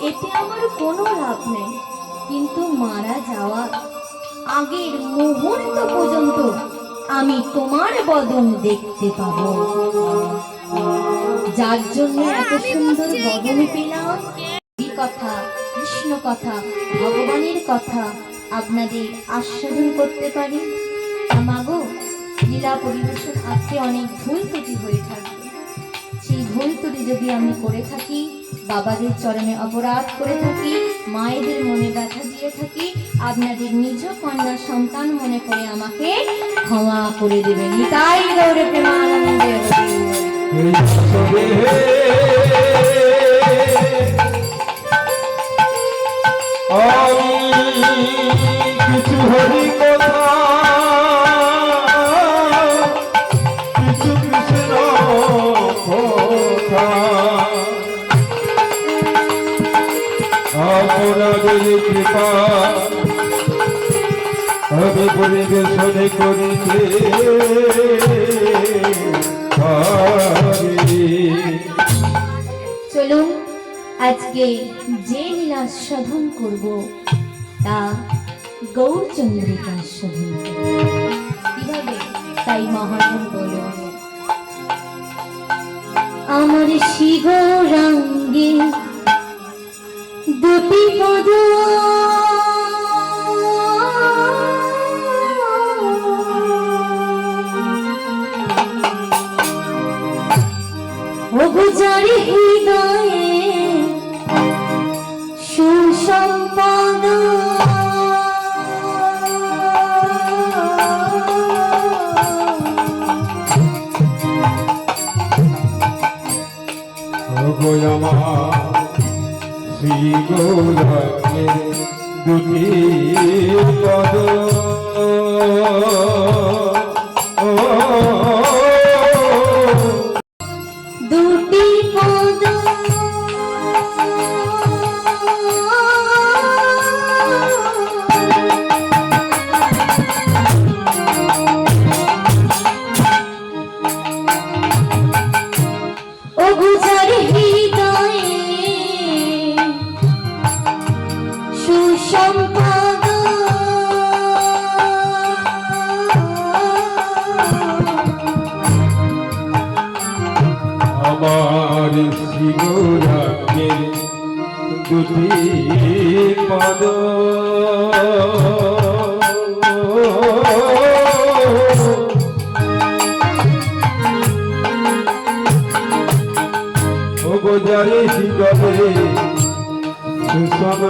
এতে আমার কোনো লাভ নেই। কিন্তু মারা যাওয়া আগের মুহূর্ত পর্যন্ত আমি তোমার বদন দেখতে পাবো। যার জন্য এত সুন্দর বদন পেলাম। কথা কৃষ্ণ কথা ভগবানের কথা আপনাদের আস্বাদন করতে পারি। মাগো লীলা পরিবেশন আজকে অনেক ভুল ত্রুটি হয়ে থাকবে। ভুল ত্রুটি যদি আমি করে থাকি, বাবাদের চরণে অপরাধ করে থাকি, মায়েদের মনে ব্যথা দিয়ে থাকি, আপনাদের নিজ কন্যা সন্তান মনে করে আমাকে ক্ষমা করে দেবেন। তাই গৌরে প্রেমানন্দে পরিবেশনে করিতে। চলুন, আজকে যে লীলা সাধন করব, তা গৌরচন্দ্রিকা সাধন করব। কীভাবে? তাই মহাজন বলুন। আমার শিগরাঙ্গে দুটি পদ অগুজারি হৃদয়ে সুসম্পদ অগয়মা দুটি পদ। দুটি গৌরাঙ্গে দুটি পদ গোজারে শিগরে সুষম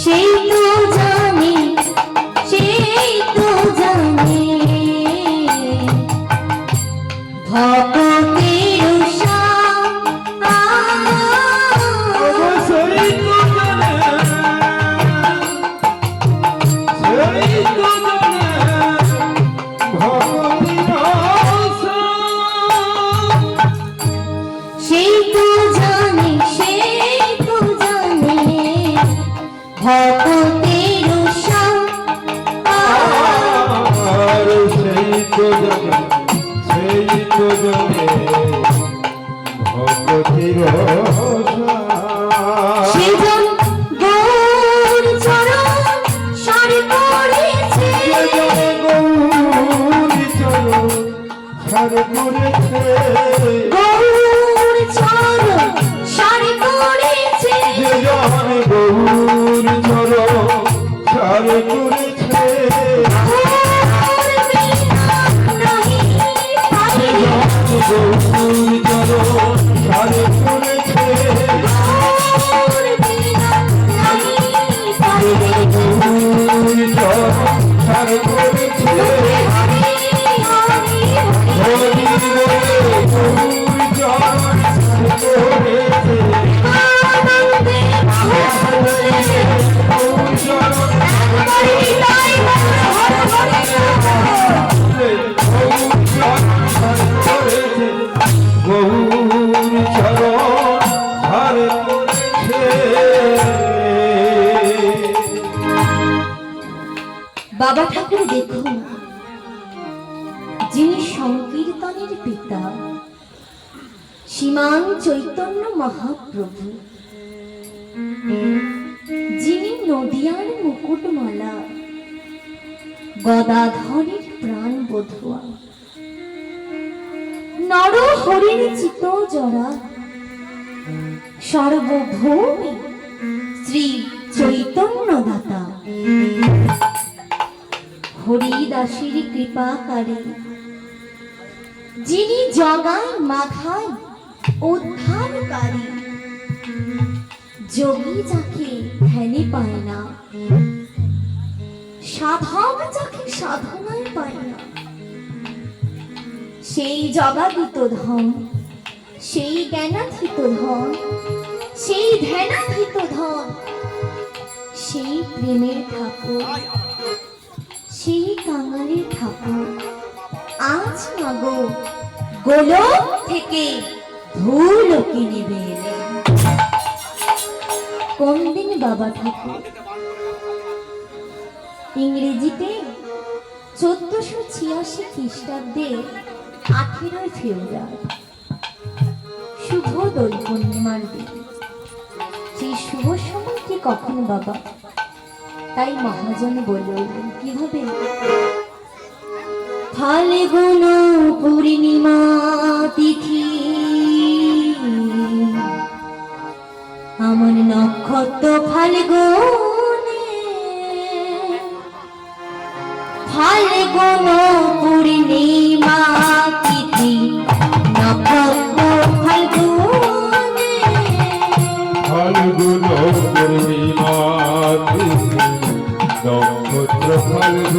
সেই Oh. বাবা ঠাকুর দেখুন যিনি সংকীর্তনের পিতা সীমান চৈতন্য মহাপ্রভু, যিনি নদিয়ার মুকুটমালা, গদাধরের প্রাণ বধুয়া। নর হরিণ চিত জরা সর্বভৌমি শ্রী চৈতন্য দাতা হরিদাসের কৃপাকারী যিনি জগায় মাথায় উদ্ধারকারী যোগী যাকে ধ্যানে পায় না, সাধক যাকে সাধনায় পায় না, সেই জগাদিত ধন, সেই জ্ঞানাধৃত ধন, সেই ধ্যানাধৃত ধন, সেই প্রেমের ঠাকুর। সেই কাঙালির ঠাকুর। আজ মাগো গোলক থেকে ধুলোকে নেবে এলেন কোন দিন বাবা ঠাকুর। ইংরেজিতে চোদ্দশো ছিয়াশি খ্রিস্টাব্দে আঠেরোই ফেব্রুয়ারি। শুভ দোল পূর্ণিমার দিন। সেই শুভ সময় কি কখন বাবা? তাই মহাজন বলে উঠলেন কীভাবে ফাল্গুন পূর্ণিমা তিথি। আমার নক্ষত্র ফাল্গুনে ফাল্গুন পূর্ণিমা তিথি। নক্ষত্র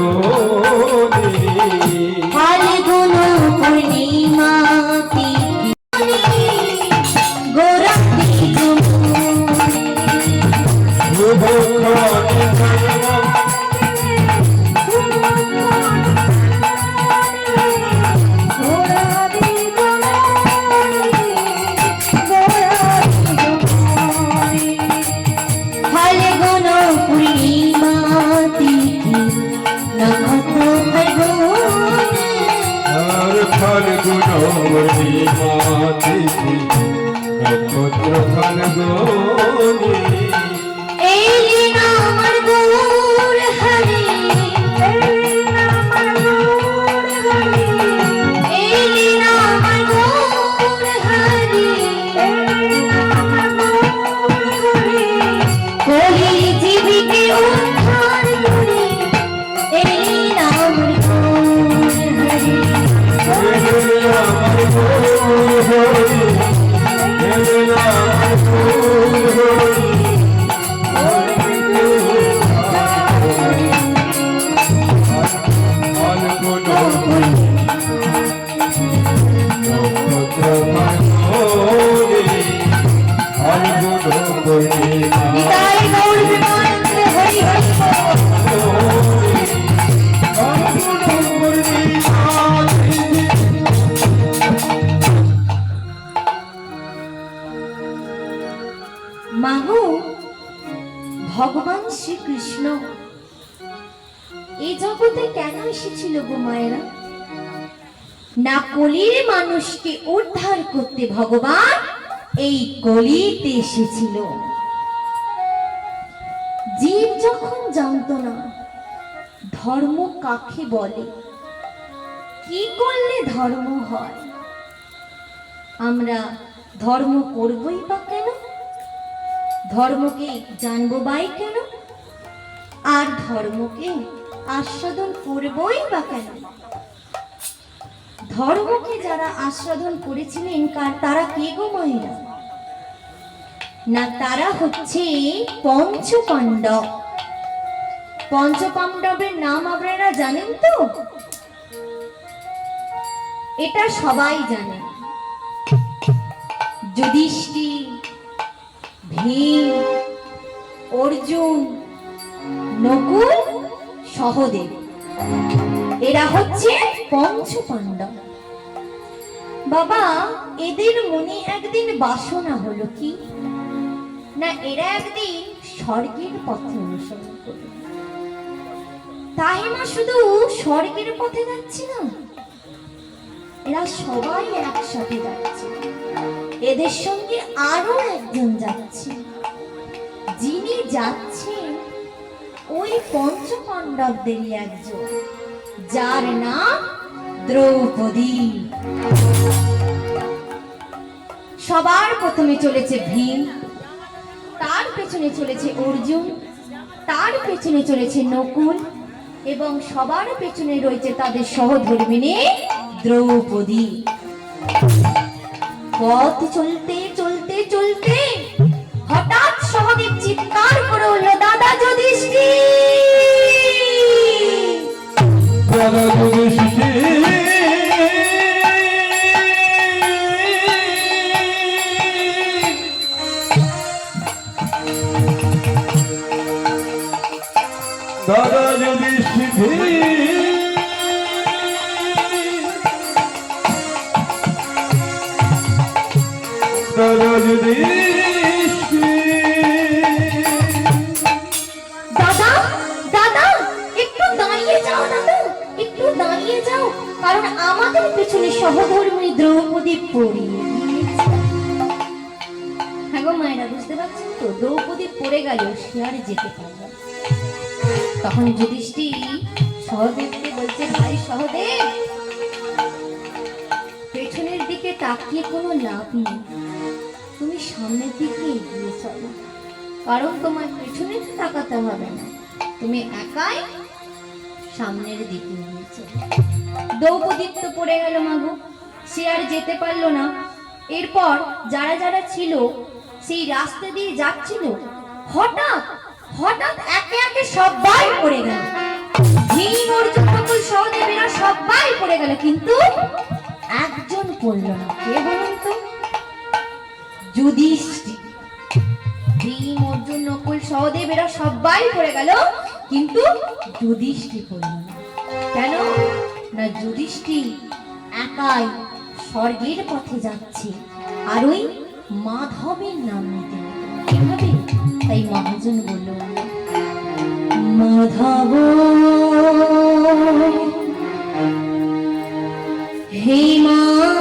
ফাল্গুনি নিতাই না কলির মানুষকে উদ্ধার করতে ভগবান এই কলিতে এসেছিল। জীব যখন জানতো না, ধর্ম কাকে বলে? কি করলে ধর্ম হয়? আমরা ধর্ম করবই বা কেন? ধর্মকে জানব বাই কেন? আর ধর্মকে আস্বাদন করবই বা কেন? ধর্মকে যারা আস্বাদন করেছিলেন, কার তারা কে গো মায়েরা না, তারা হচ্ছে পঞ্চ পাণ্ডব পঞ্চ পাণ্ডবের নাম আপনারা জানেন তো? এটা সবাই জানে। যুধিষ্ঠির, ভীম, অর্জুন, নকুল, সহদেব। এরা হচ্ছে পঞ্চ পাণ্ডব বাবা, এদের মনে একদিন বাসনা হলো কি? না, এরা একদিন স্বর্গের পথে অনুসরণ তাই মা শুধু স্বর্গের পথে যাচ্ছে না, এরা সবাই একসাথে যাচ্ছে। এদের সঙ্গে আরও একজন যাচ্ছে। যিনি যাচ্ছেন ওই পঞ্চপাণ্ডবদেরই একজন। যার নাম দ্রৌপদী। সবার প্রথমে চলেছে ভীম, তার পেছনে চলেছে অর্জুন, তার পেছনে চলেছে নকুল এবং সবার পেছনে রয়েছে তাদের সহধর্মিনী দ্রৌপদী। পথ চলতে চলতে চলতে হঠাৎ সহদেব চিৎকার করে উঠল, দাদা যুধিষ্ঠির! দাদা যুধিষ্ঠির পেছনে সহধর্মিনী দ্রৌপদী গিয়েছে। হ্যাঁ গো মায়েরা, বুঝতে পারছেন তো দ্রৌপদী পড়ে গেল, সে আর যেতে পারল। তখন যুধিষ্ঠির সহদেবকে বলছে, ভাই সহদেব, পেছনের দিকে তাকিয়ে কোনো লাভ নেই তুমি সামনের দিকে এগিয়ে চলো, কারণ তোমার পেছনে তাকাতে হবে না তুমি একাই সামনের দিকে এগিয়ে চলো দ্রৌপদী তো পড়ে গেল মাগো। সে আর যেতে পারল না। এরপর যারা যারা ছিল, সেই রাস্তা দিয়ে যাচ্ছিল, হঠাৎ হঠাৎ একে একে সবাই পড়ে গেল। ভীম, অর্জুন নকুল সহদেবেরা সবাই পড়ে গেল, কিন্তু একজন পড়ল না। কে বলুন তো? যুধিষ্ঠির। ভীম, অর্জুন নকুল সহদেব সবাই পড়ে গেল, কিন্তু যুধিষ্ঠির পড়ল না। কেন? না যুধিষ্ঠির একাই স্বর্গের পথে যাচ্ছে আর ওই মাধবের নাম নিতে। কীভাবে তাই মহাজন বলল, মাধব, হে মাধব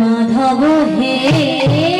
মাধব, হে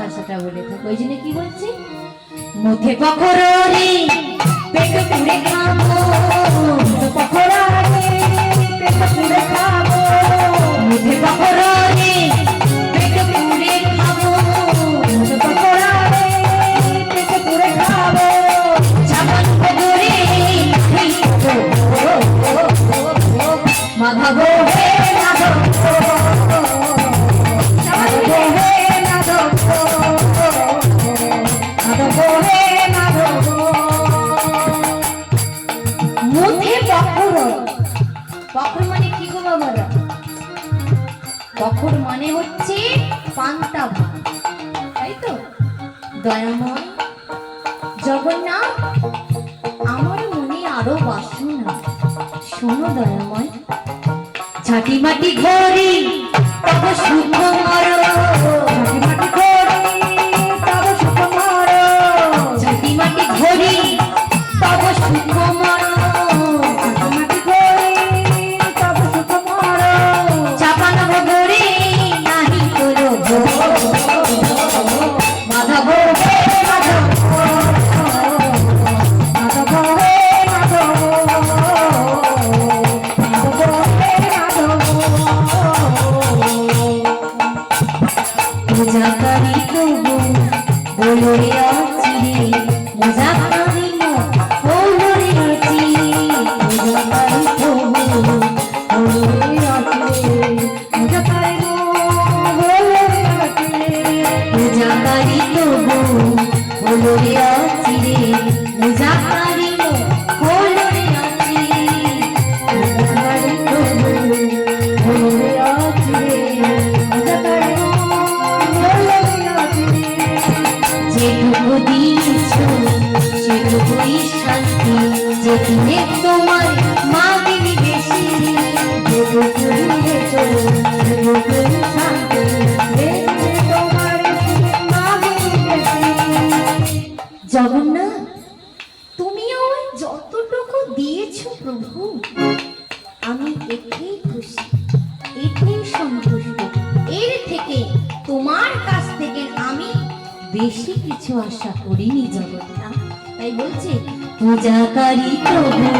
ভাষাটা বলে থাকে। ওই জন্য কি বলছি? মধ্যে পকরে পেট পুড়ে খাব। পকরে পেট পুড়ে খাব। শান্তি যেদিনে প্রভু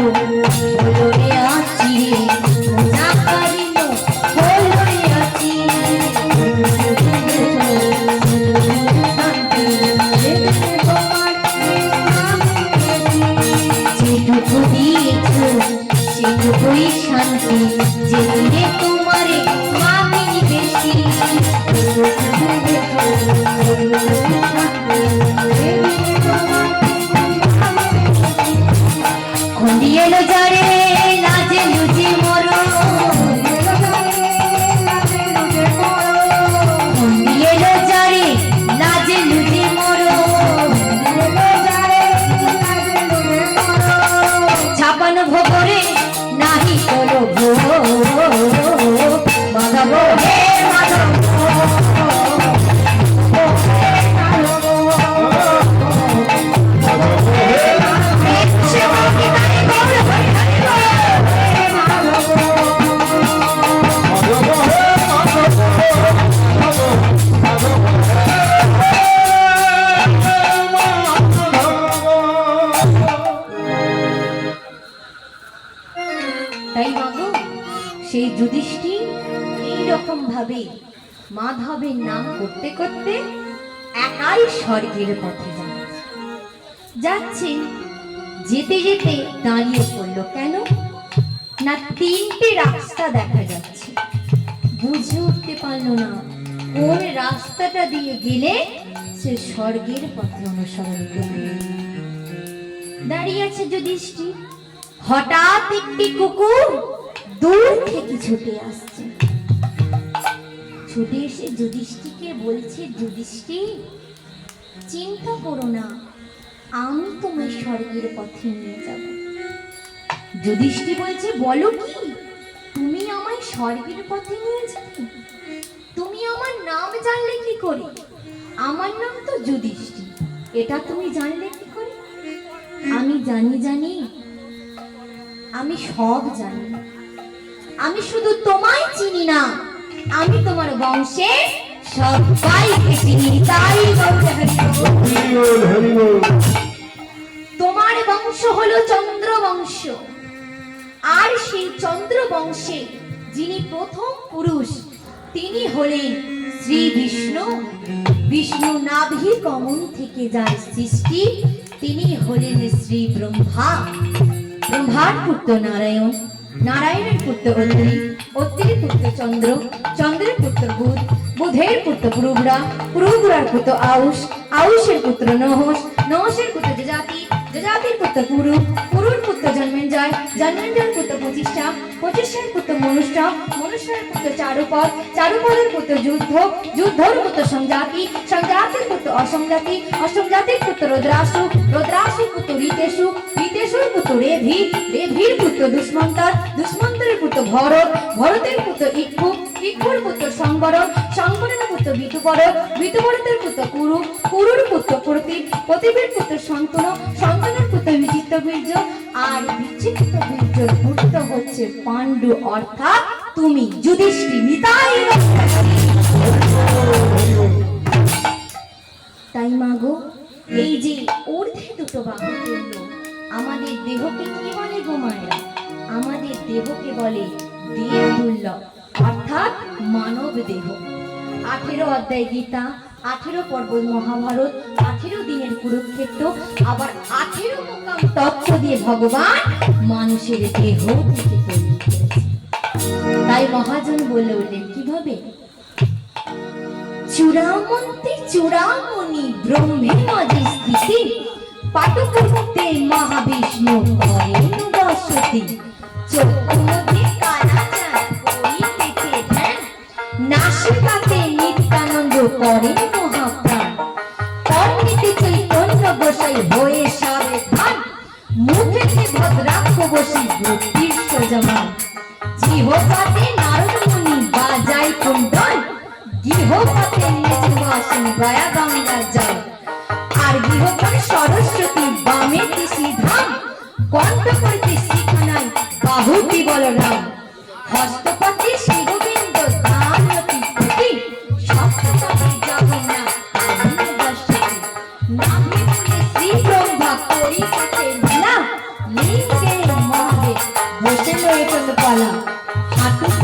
করতে একাই স্বর্গের পথে যাচ্ছে। যাচ্ছে, যেতে যেতে দাঁড়িয়ে পড়ল কেন? না, তিনটে রাস্তা দেখা যাচ্ছে। বুঝে উঠতে পারল না কোন রাস্তাটা দিয়ে গেলে সে স্বর্গের পথে অনুসরণ করবে। দাঁড়িয়ে আছে যুধিষ্ঠির। হঠাৎ একটি কুকুর দূর থেকে ছুটে আসছে। যুধিষ্ঠিকে বলছে যুধিষ্ঠি চিন্তা করো না, আমি স্বর্গের পথে নিয়ে যাব। যুধিষ্ঠি বলছে, বলো কি? তুমি আমায় স্বর্গের পথে নিয়ে যাবে তুমি আমার নাম জানলে কি করে? আমার নাম তো যুধিষ্ঠি এটা তুমি জানলে কি করে? আমি জানি জানি, আমি সব জানি। আমি শুধু তোমায় চিনি না আমি তোমার বংশে সবাইকে চিনি তাই তোমার বংশ হলো চন্দ্র বংশ আর সেই চন্দ্র বংশে যিনি প্রথম পুরুষ, তিনি হলেন শ্রী বিষ্ণু। বিষ্ণু নাভি কমন থেকে যার সৃষ্টি, তিনি হলেন শ্রী ব্রহ্মা। ব্রহ্মার পুত্র নারায়ণ, নারায়ণের পুত্র অত্রি অত্রির পুত্র চন্দ্র, চন্দ্রের পুত্র বুধ, বুধের পুত্র পুরুবরা পুরুবরার পুত্র আউশ, আউশের পুত্র নহস নহসের পুত্র যজাতি যজাতির পুত্র পুরু পুরুর পুত্র জন্মেঞ্জয়, জন্মেঞ্জয়ের পুত্র পঁচিষ্ঠা পঁচিষ্ঠার পুত্র মনুষ্য, মনুষ্যের পুত্র চারুপদ, চারুপদের পুত্র যুদ্ধ, যুদ্ধর পুত্র সংজাতি, সংজাতির পুত্র অসংজাতি, অসংজাতির পুত্র রুদ্রাসু, রুদ্রাসুর পুত্র ঋতেশু ঋতেশুর পুত্র রেভি, রেভির পুত্র দুষ্মন্তর, দুষ্মন্তরের পুত্র ভরত, ভরতের পুত্র ইক্ষু, ইক্ষুর পুত্র সংবরণ, সংবরণের পুত্র বিতুবরত বিতুবরতের পুত্র কুরু, কুরুর পুত্র প্রতীপ, প্রতীপের পুত্র সন্তন হচ্ছে পাণ্ডু অর্থাৎ তুমি যুধিষ্ঠি নিতাই তাই মাগো এই যে ঊর্ধ্বে দুটো বাহু তুলল, আমাদের দেহকে কি বলে গো মায়েরা? আমাদের দেহকে বলে দেব দুর্লভ অর্থাৎ মানব দেহ। আঠেরো অধ্যায় গীতা, আঠেরো পর্ব মহাভারত, আঠেরো ভগবান মানুষের দেহ থেকে তাই মহাজন বলে উঠলেন কীভাবে চূড়ামন্তে চূড়ামণি, ব্রহ্মে মাঝে স্থিতি। পাটকুমতে মহাবিষ্ণু করেন বসতি চক্ষুমতে কালাচার নিত্যানন্দ করেন মহাপ্রাণ। কর্ণিতে চৈতন্য গোসাই হয়ে মুখেতে ভদ্রাক্ষ বসি ভক্তির সজমান। জিহবাতে নারদ মুনি বাজাই কুণ্ডল গৃহপাতে নিজে বাসন গয়া গঙ্গার জল। আর গৃহপাতে সরস্বতী বামে কৃষি ধাম কণ্ঠ করতে শিখানাই বাহুতি বলরাম। হস্তপাতে শিববিন্দ বসে রয়েছেন পালা হাঁটুতে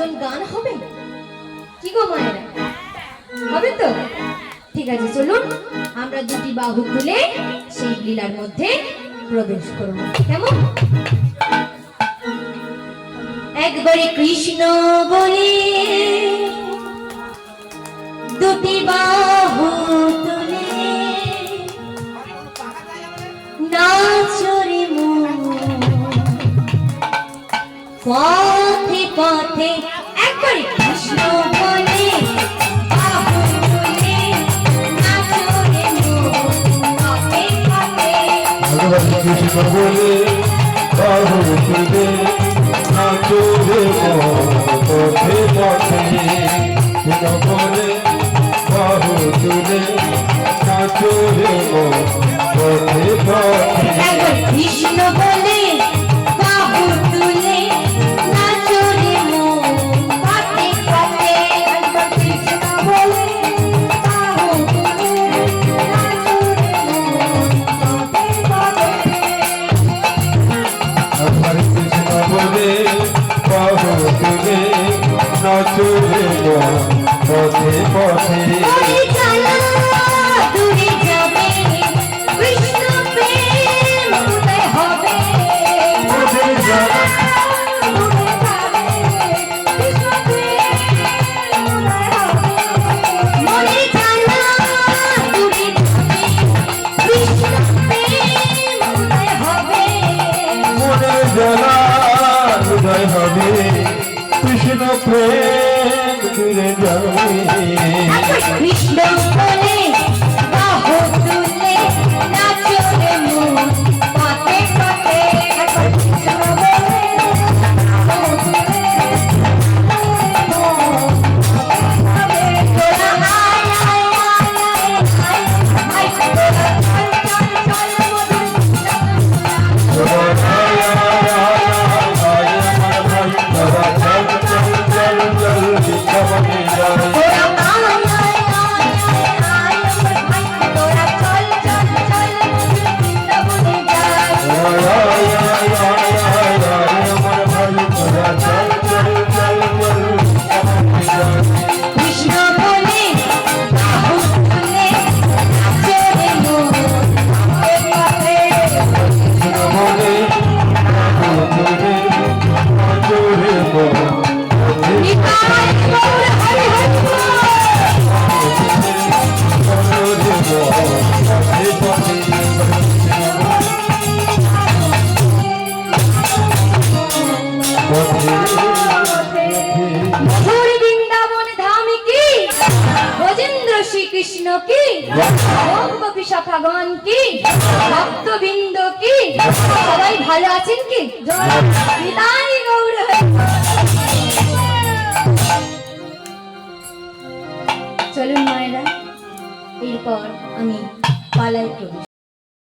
ভজন গান হবে? কি গো মায়েরা? হবে তো? ঠিক আছে, চলুন, আমরা দুটি বাহু তুলে সেই লীলার মধ্যে প্রবেশ করব। কেমন? একবারে কৃষ্ণ বলে দুটি বাহু তুলে নাচরে পথে পথে কৃষ্ণ বলে বাহু তুলে নাচো পথে পথে কৃষ্ণ বলে বাহু তুলে নাচো রে পথে পথে কৃষ্ণ বলে কৃষ্ণ